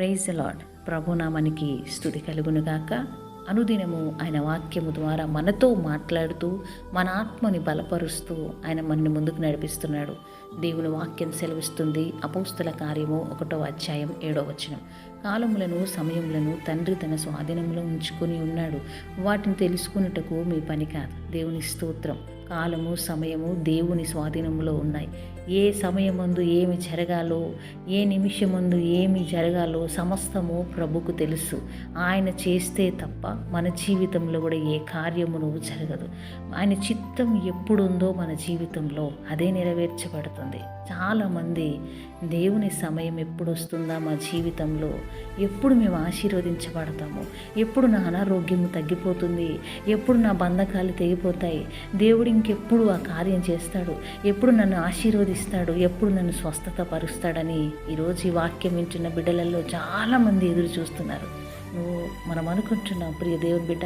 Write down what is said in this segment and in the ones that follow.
Praise lord ప్రభునామానికి స్థుతి కలుగునుగాక అనుదినము ఆయన వాక్యము ద్వారా మనతో మాట్లాడుతూ మన ఆత్మని బలపరుస్తూ ఆయన మనని ముందుకు నడిపిస్తున్నాడు. దేవుని వాక్యం సెలవిస్తుంది. అపోస్తుల కార్యము ఒకటో అధ్యాయం ఏడో వచనం. కాలములను సమయములను తండ్రి తన స్వాధీనంలో ఉంచుకొని ఉన్నాడు. వాటిని తెలుసుకున్నటకు మీ పని కాదు. దేవుని స్తోత్రం. కాలము సమయము దేవుని స్వాధీనంలో ఉన్నాయి. ఏ సమయమందు ఏమి జరగాలో ఏ నిమిషమందు ఏమి జరగాలో సమస్తము ప్రభుకు తెలుసు. ఆయన చేస్తే తప్ప మన జీవితంలో కూడా ఏ కార్యమును జరగదు. ఆయన చిత్తం ఎప్పుడుందో మన జీవితంలో అదే నెరవేర్చబడుతుంది. చాలామంది దేవుని సమయం ఎప్పుడు వస్తుందా మా జీవితంలో? ఎప్పుడు మేము ఆశీర్వదించబడతాము? ఎప్పుడు నా అనారోగ్యము తగ్గిపోతుంది? ఎప్పుడు నా బంధకాలు తెగిపోతాయి? దేవుడు ఇంకెప్పుడు ఆ కార్యం చేస్తాడు? ఎప్పుడు నన్ను ఆశీర్వదిస్తాడు? ఎప్పుడు నన్ను స్వస్థత పరుస్తాడని ఈరోజు ఈ వాక్యం వింటున్న బిడ్డలలో చాలామంది ఎదురు చూస్తున్నారు నువ్వు మనం అనుకుంటున్నావు ప్రియ దేవుని బిడ్డ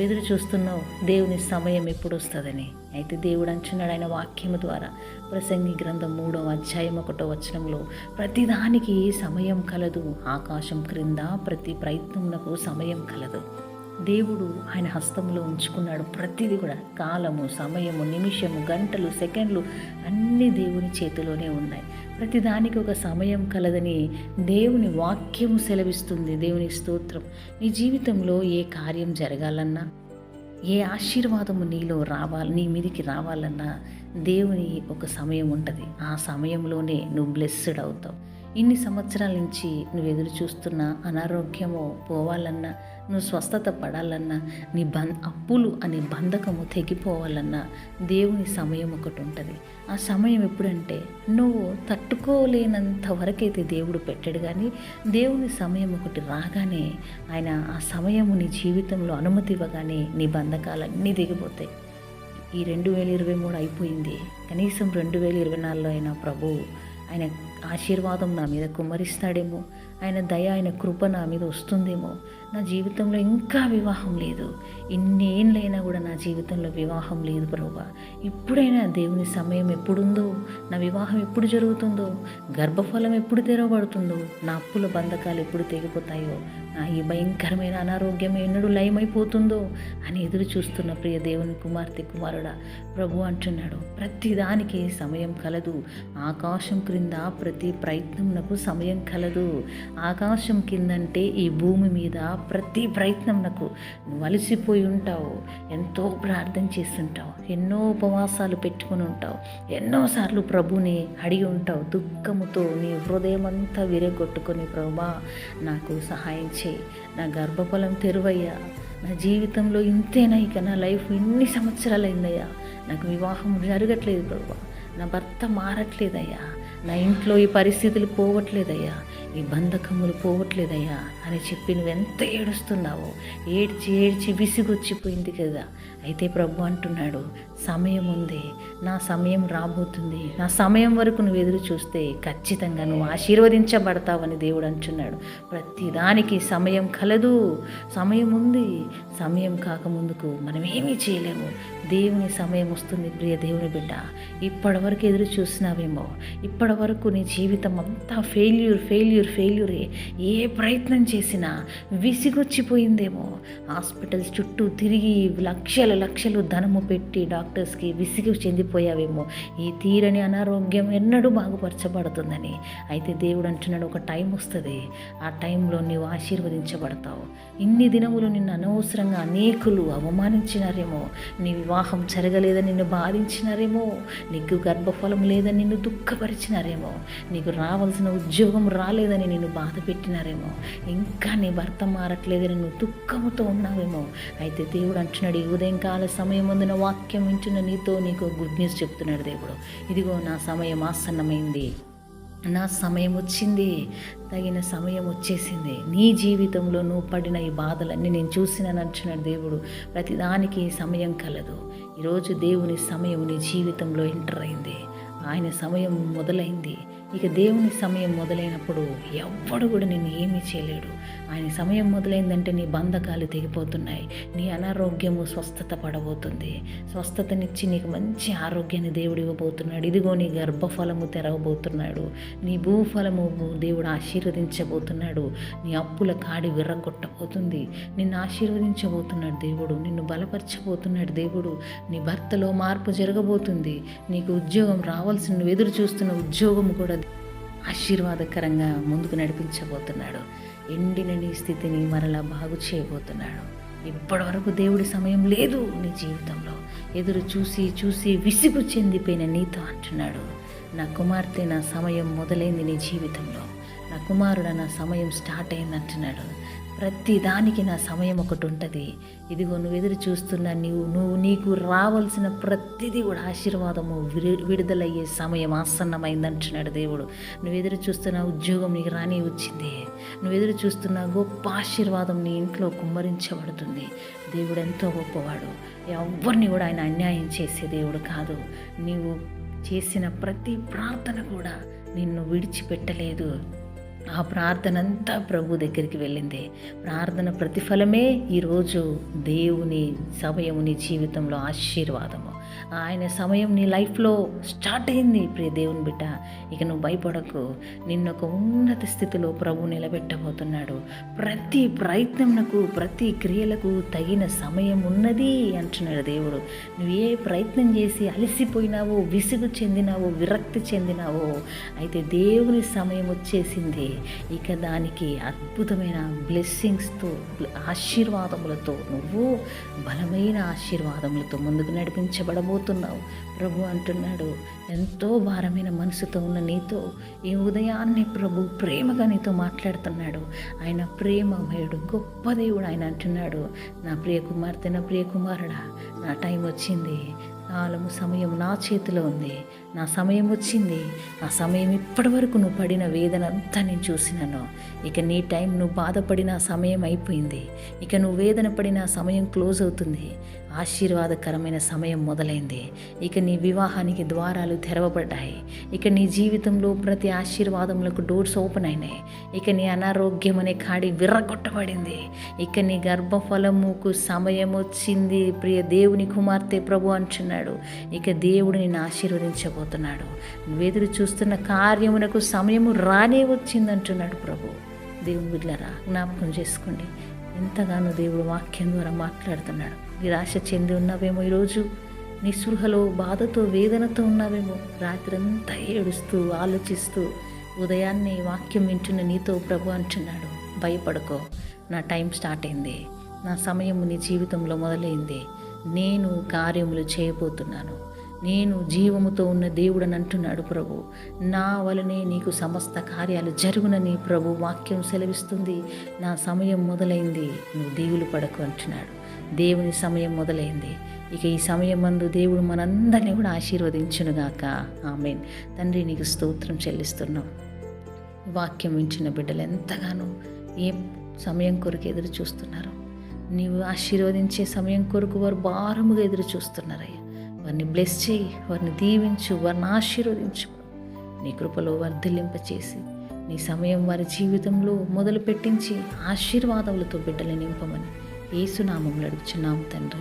ఎదురు చూస్తున్నావు దేవుని సమయం ఎప్పుడు వస్తుందని అయితే దేవుడు అంటున్నాడు ఆయన వాక్యము ద్వారా. ప్రసంగి గ్రంథం మూడవ అధ్యాయం ఒకటో వచనంలో ప్రతిదానికి సమయం కలదు ఆకాశం క్రింద ప్రతి ప్రయత్నమునకు సమయం కలదు. దేవుడు ఆయన హస్తంలో ఉంచుకున్నాడు. ప్రతిదీ కూడా కాలము సమయము నిమిషము గంటలు సెకండ్లు అన్నీ దేవుని చేతిలోనే ఉన్నాయి. ప్రతిదానికి ఒక సమయం కలదని దేవుని వాక్యము సెలవిస్తుంది. దేవుని స్తోత్రం. నీ జీవితంలో ఏ కార్యం జరగాలన్నా ఏ ఆశీర్వాదము నీలో రావాలి నీ మీదికి రావాలన్నా దేవుని ఒక సమయం ఉంటుంది. ఆ సమయంలోనే నువ్వు బ్లెస్సడ్ అవుతావు. ఇన్ని సంవత్సరాల నుంచి నువ్వు ఎదురు చూస్తున్న అనారోగ్యము పోవాలన్నా నువ్వు స్వస్థత పడాలన్నా నీ బం అప్పులు అనే బంధకము తెగిపోవాలన్నా దేవుని సమయం ఒకటి ఉంటుంది. ఆ సమయం ఎప్పుడంటే నువ్వు తట్టుకోలేనంత వరకైతే దేవుడు పెట్టాడు కానీ దేవుని సమయం ఒకటి రాగానే ఆయన ఆ సమయము నీ జీవితంలో అనుమతి ఇవ్వగానే నీ బంధకాలన్నీ దిగిపోతాయి ఈ రెండు వేల ఇరవై మూడు అయిపోయింది. కనీసం రెండు వేల ఇరవై నాలుగులో అయినా ప్రభు ఆయన ఆశీర్వాదం నా మీద కుమ్మరిస్తాడేమో. ఆయన దయ ఆయన కృప నా మీద వస్తుందేమో. నా జీవితంలో ఇంకా వివాహం లేదు. ఇన్ని ఏళ్ళైనా కూడా నా జీవితంలో వివాహం లేదు ప్రభా. ఇప్పుడైనా దేవుని సమయం ఎప్పుడుందో నా వివాహం ఎప్పుడు జరుగుతుందో గర్భఫలం ఎప్పుడు తెరవబడుతుందో నా అప్పుల బంధకాలు ఎప్పుడు తెగిపోతాయో నా ఈ భయంకరమైన అనారోగ్యం ఎన్నడూ లయమైపోతుందో అని ఎదురు చూస్తున్న ప్రియ దేవుని కుమార్తె కుమారుడా ప్రభు అంటున్నాడు. ప్రతిదానికి సమయం కలదు. ఆకాశం క్రింద ప్రతి ప్రయత్నంనకు సమయం కలదు. ఆకాశం కిందంటే ఈ భూమి మీద ప్రతి ప్రయత్నం నాకు నువ్వు అలసిపోయి ఉంటావు. ఎంతో ప్రార్థన చేస్తుంటావు. ఎన్నో ఉపవాసాలు పెట్టుకుని ఉంటావు. ఎన్నోసార్లు ప్రభుని అడిగి ఉంటావు. దుఃఖముతో నీ హృదయం అంతా విరగొట్టుకొని ప్రభా నాకు సహాయం చేయి. నా గర్భఫలం తెరువయ్యా. నా జీవితంలో ఇంతేనా ఇక? నా లైఫ్ ఇన్ని సంవత్సరాలు అయిందయ్యా నాకు వివాహం జరగట్లేదు ప్రభా. నా భర్త మారట్లేదయ్యా. నా ఇంట్లో ఈ పరిస్థితులు పోవట్లేదయ్యా ఈ బంధకములు పోవట్లేదయ్యా అని చెప్పి నువ్వెంత ఎంత ఏడుస్తున్నావో? ఏడ్చి ఏడ్చి విసిగొచ్చిపోయింది కదా. అయితే ప్రభు అంటున్నాడు సమయం ఉంది. నా సమయం రాబోతుంది. నా సమయం వరకు నువ్వు ఎదురు చూస్తే ఖచ్చితంగా నువ్వు ఆశీర్వదించబడతావని దేవుడు అంటున్నాడు. ప్రతిదానికి సమయం కలదు. సమయం ఉంది. సమయం కాకముందుకు మనం ఏమీ చేయలేము. దేవుని సమయం వస్తుంది ప్రియ దేవుని బిడ్డ. ఇప్పటివరకు ఎదురు చూసినావేమో ఇప్పటివరకు నీ జీవితం అంతా ఫెయిల్యూర్ ఫెయిల్యూర్ ఫెయిల్యూరే ఏ. ప్రయత్నం చేసినా విసిగొచ్చిపోయిందేమో. హాస్పిటల్స్ చుట్టూ తిరిగి లక్షల లక్షలు ధనము పెట్టి డాక్టర్స్కి విసిగి చెందిపోయావేమో. ఈ తీరని అనారోగ్యం ఎన్నడూ బాగుపరచబడుతుందని. అయితే దేవుడు అంటున్నాడు ఒక టైం వస్తుంది. ఆ టైంలో నీవు ఆశీర్వదించబడతావు. ఇన్ని దినములు నిన్ను అనవసరంగా అనేకులు అవమానించినారేమో. నీ వివాహం జరగలేదని నిన్ను బాధించినారేమో నీకు గర్భఫలం లేదని నిన్ను దుఃఖపరిచినారేమో నీకు రావాల్సిన ఉద్యోగం రాలేదని నిన్ను బాధ పెట్టినారేమో ఇంకా నీ భర్త మారట్లేదని నువ్వు దుఃఖముతో ఉన్నావేమో. అయితే దేవుడు అంటున్నాడు ఈ ఉదయం కాల సమయం ముందున వాక్యం వింటున్న నీతో నీకు గుడ్ న్యూస్ చెప్తున్నాడు దేవుడు. ఇదిగో నా సమయం ఆసన్నమైంది. నా సమయం వచ్చింది తగిన సమయం వచ్చేసింది. నీ జీవితంలో నువ్వు పడిన ఈ బాధలన్నీ నేను చూసిన నచ్చిన దేవుడు ప్రతిదానికి సమయం కలదు. ఈరోజు దేవుని సమయం నీ జీవితంలో ఎంటర్ అయింది. ఆయన సమయం మొదలైంది. ఇక దేవుని సమయం మొదలైనప్పుడు ఎవ్వడు కూడా నిన్ను ఏమీ చేయలేడు. ఆయన సమయం మొదలైందంటే నీ బంధకాలు తెగిపోతున్నాయి. నీ అనారోగ్యము స్వస్థత పడబోతుంది. స్వస్థతనిచ్చి నీకు మంచి ఆరోగ్యాన్ని దేవుడు ఇవ్వబోతున్నాడు. ఇదిగో నీ గర్భఫలము తెరవబోతున్నాడు. నీ భూఫలము దేవుడు ఆశీర్వదించబోతున్నాడు. నీ అప్పుల కాడి విర్రగొట్టబోతుంది. నిన్ను ఆశీర్వదించబోతున్నాడు దేవుడు. నిన్ను బలపరచబోతున్నాడు దేవుడు. నీ భర్తలో మార్పు జరగబోతుంది. నీకు ఉద్యోగం రావాల్సిన నువ్వు ఎదురు చూస్తున్న ఉద్యోగం కూడా ఆశీర్వాదకరంగా ముందుకు నడిపించబోతున్నాడు. ఎండిన నీ స్థితిని మరలా బాగు చేయబోతున్నాడు. ఇప్పటి వరకు దేవుడి సమయం లేదు నీ జీవితంలో. ఎదురు చూసి చూసి విసుగు చెందిపోయిన నీతో అంటున్నాడు. నా కుమార్తె నా సమయం మొదలైంది నీ జీవితంలో. నా కుమారుడు నా సమయం స్టార్ట్ అయింది అంటున్నాడు. ప్రతి దానికి నా సమయం ఒకటి ఉంటుంది. ఇదిగో నువ్వు ఎదురు చూస్తున్న నీవు నువ్వు నీకు రావాల్సిన ప్రతిదీ కూడా ఆశీర్వాదము విడుదలయ్యే సమయం ఆసన్నమైంది అంటున్నాడు దేవుడు. నువ్వు ఎదురు చూస్తున్న ఉద్యోగం నీకు రాని వచ్చింది. నువ్వు ఎదురు చూస్తున్న గొప్ప ఆశీర్వాదం నీ ఇంట్లో కుమ్మరించబడుతుంది. దేవుడు ఎంతో గొప్పవాడు. ఎవరిని కూడా ఆయన అన్యాయం చేసే దేవుడు కాదు. నీవు చేసిన ప్రతి ప్రార్థన కూడా నిన్ను విడిచిపెట్టలేదు. ఆ ప్రార్థన అంతా ప్రభు దగ్గరికి వెళ్ళింది. ప్రార్థన ప్రతిఫలమే ఈరోజు దేవుని సమయముని జీవితంలో ఆశీర్వాదము. ఆయన సమయం నీ లైఫ్లో స్టార్ట్ అయింది ప్రియ దేవుని బిడ్డ. ఇక నువ్వు భయపడకు. నిన్ను ఒక ఉన్నత స్థితిలో ప్రభు నిలబెట్టబోతున్నాడు. ప్రతి ప్రయత్నంకు ప్రతి క్రియలకు తగిన సమయం ఉన్నది అంటున్నాడు దేవుడు. నువ్వు ఏ ప్రయత్నం చేసి అలసిపోయినావో విసుగు చెందినావో విరక్తి చెందినావో అయితే దేవుని సమయం వచ్చేసింది. ఇక దానికి అద్భుతమైన బ్లెస్సింగ్స్తో ఆశీర్వాదములతో నువ్వు బలమైన ఆశీర్వాదములతో ముందుకు పడబోతున్నావు ప్రభు అంటున్నాడు ఎంతో భారమైన మనసుతో ఉన్న నీతో ఈ ఉదయాన్నే ప్రభు ప్రేమగా నీతో మాట్లాడుతున్నాడు. ఆయన ప్రేమమయుడు గొప్ప దేవుడు ఆయన అంటున్నాడు. నా ప్రియ కుమార్తె నా ప్రియ కుమారుడా నా టైం వచ్చింది. కాలము సమయం నా చేతిలో ఉంది. నా సమయం వచ్చింది. ఆ సమయం ఇప్పటి వరకు నువ్వు పడిన వేదన అంతా నేను చూసినాను. ఇక నీ టైం నువ్వు బాధపడిన సమయం అయిపోయింది. ఇక నువ్వు వేదన పడిన సమయం క్లోజ్ అవుతుంది. ఆశీర్వాదకరమైన సమయం మొదలైంది. ఇక నీ వివాహానికి ద్వారాలు తెరవబడ్డాయి. ఇక నీ జీవితంలో ప్రతి ఆశీర్వాదములకు డోర్స్ ఓపెన్ అయినాయి. ఇక నీ అనారోగ్యం అనే కాడి విర్రగొట్టబడింది ఇక నీ గర్భఫలముకు సమయం వచ్చింది. ప్రియ దేవుని కుమార్తె ప్రభు అంటున్నాడు. ఇక దేవుడు నిన్ను ఆశీర్వదించబోతున్నాడు నువ్వెదురు చూస్తున్న కార్యమునకు సమయము రానే వచ్చిందంటున్నాడు ప్రభు. దేవుని బిడ్డలారా జ్ఞాపకం చేసుకోండి. ఎంతగానో దేవుడు వాక్యం ద్వారా మాట్లాడుతున్నాడు. నిరాశ చెంది ఉన్నావేమో ఈరోజు? నిస్పృహలో బాధతో వేదనతో ఉన్నావేమో? రాత్రంతా ఏడుస్తూ ఆలోచిస్తూ ఉదయాన్నే వాక్యం వింటున్న నీతో ప్రభు అంటున్నాడు. భయపడుకో నా టైం స్టార్ట్ అయింది. నా సమయం నీ జీవితంలో మొదలైంది. నేను కార్యములు చేయబోతున్నాను. నేను జీవముతో ఉన్న దేవుడని అంటున్నాడు ప్రభు. నా వలనే నీకు సమస్త కార్యాలు జరుగునని ప్రభు వాక్యం సెలవిస్తుంది. నా సమయం మొదలైంది. నువ్వు దేవులు పడకు అంటున్నాడు. దేవుని సమయం మొదలైంది. ఇక ఈ సమయం మందు దేవుడు మనందరినీ కూడా ఆశీర్వదించునుగాక. ఆమెన్. తండ్రి నీకు స్తోత్రం చెల్లిస్తున్నాం. వాక్యం వించిన బిడ్డలు ఎంతగానో ఏ సమయం కొరకు ఎదురు చూస్తున్నారు. నీవు ఆశీర్వదించే సమయం కొరకు వారు భారముగా ఎదురు చూస్తున్నారయ్యా. వారిని బ్లెస్ చేయి వారిని దీవించు వారిని ఆశీర్వదించు. నీ కృపలో వర్ధిల్లింపచేసి నీ సమయం వారి జీవితంలో మొదలు పెట్టించి ఆశీర్వాదములతో బిడ్డలు నింపమని ఏసునామంలో అడుగుచున్నాము తండ్రి.